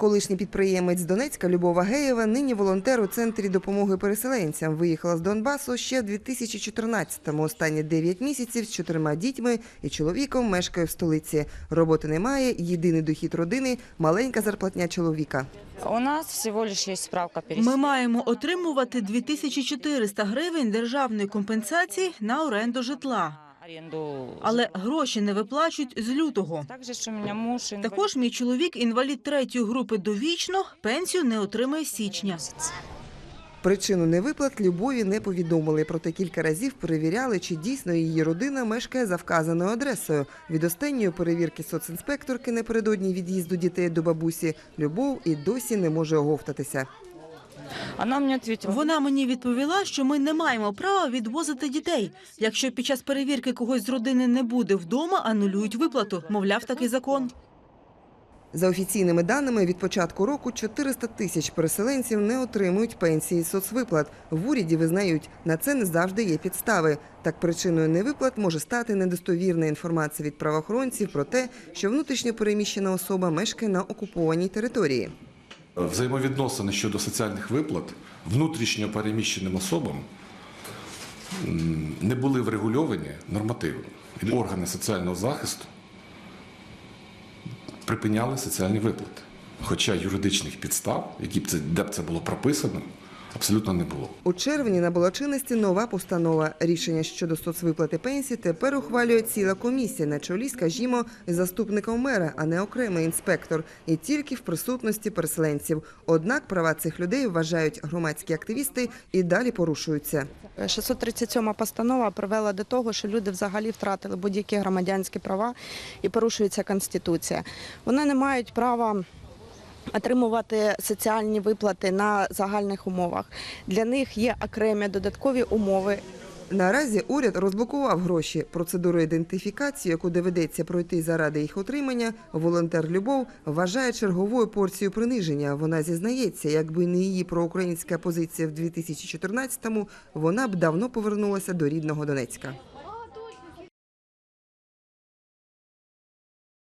Колишній підприємець з Донецька Любов Агеєва нині волонтер у центрі допомоги переселенцям. Виїхала з Донбасу ще в 2014-му. Останні 9 місяців з чотирма дітьми і чоловіком мешкає в столиці. Роботи немає. Єдиний дохід родини маленька зарплатня чоловіка. У нас всего лишь есть справка Ми маємо отримувати 2400 гривень державної компенсації на оренду житла. Але гроші не виплачують з лютого. Також мій чоловік інвалід третьої групи довічно, пенсію не отримає з січня. Причину невиплат Любові не повідомили, проте кілька разів перевіряли, чи дійсно її родина мешкає за вказаною адресою. Від останньої перевірки соцінспекторки напередодні від'їзду дітей до бабусі Любов і досі не може оговтатися. Она мне ответила. Вона мені відповіла, що ми не маємо права відвозити дітей. Якщо під час перевірки когось з родини не буде вдома, анулюють виплату. Мовляв, такий закон. За офіційними даними, від початку року 400 тисяч переселенців не отримують пенсії соцвиплат. В уряді визнають, на це не завжди є підстави. Так причиною невиплат може стати недостовірна інформація від правоохоронців про те, що внутрішньо переміщена особа мешкає на окупованій території. Взаємовідносини щодо соціальних виплат внутрішньо переміщеним особам не були врегульовані нормативно. Органи соціального захисту припиняли соціальні виплати. Хоча юридичних підстав, які б це, де б це було прописано, абсолютно не було. У червні набула чинності нова постанова. Рішення щодо соцвиплати пенсій тепер ухвалює ціла комісія на чолі, скажімо, заступником мера, а не окремий інспектор, і тільки в присутності переселенців. Однак права цих людей вважають громадські активісти і далі порушуються. 637 постанова привела до того, що люди взагалі втратили будь-які громадянські права і порушується конституція. Вони не мають права. Отримувати соціальні виплати на загальних умовах для них є окремі додаткові умови, Наразі уряд розблокував гроші. Процедуру ідентифікації, яку доведеться пройти заради їх отримання, волонтер Любов вважає черговою порцією приниження. Вона зізнається, якби не її проукраїнська позиція в 2014-му, вона б давно повернулася до рідного Донецька.